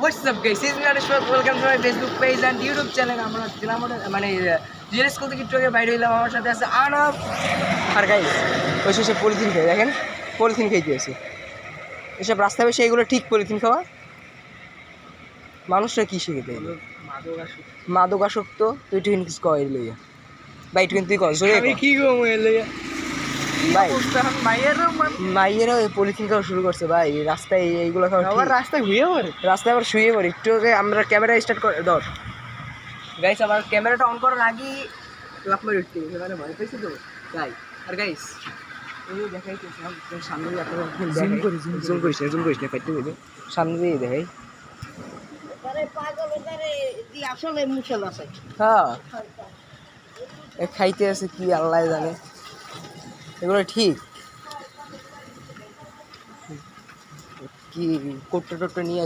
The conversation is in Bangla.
What's up guys is not so welcome to my Facebook page and YouTube channel আমরা ছিলাম মানে জিএস স্কুল থেকে একটু আগে বাইরে হইলাম। আমার সাথে আছে আনব আর গাইস ওই সে পলিথিন খাই দেখেন? পলিথিন খাইতে আছে এসব রাস্তায় বসে এগুলো ঠিক পলিথিন খাওয়া? মানুষরা কি শিখে দেয়? মাদকাসক্ত। তুই তুই কিছু কয় লইয়া। ভাই তুই তুই জোরে আমি। কি গো লইয়া? ভাই মাইয়ের মাইয়েরা ওই পলিথিন খাওয়া শুরু করছে ভাই। রাস্তায় এই- এইগুলো খাওয়া আবার রাস্তায় ঘুরে পড়ে? রাস্তায় আবার শুয়ে পড়ি। একটু আগে আমরা ক্যামেরা স্টার্ট করে ধর। গাইস আমার ক্যামেরাটা অন করার আগেই লাফ মেরে উঠতে গেছে মানে ভয় পেয়েছি তো। তাই আর গাইস সামনে দিয়ে দেখাই। হ্যাঁ। খাইতে আছে কি আল্লাহ জানে। এগুলো ঠিক? কি কোটটা টোট্টা নিয়ে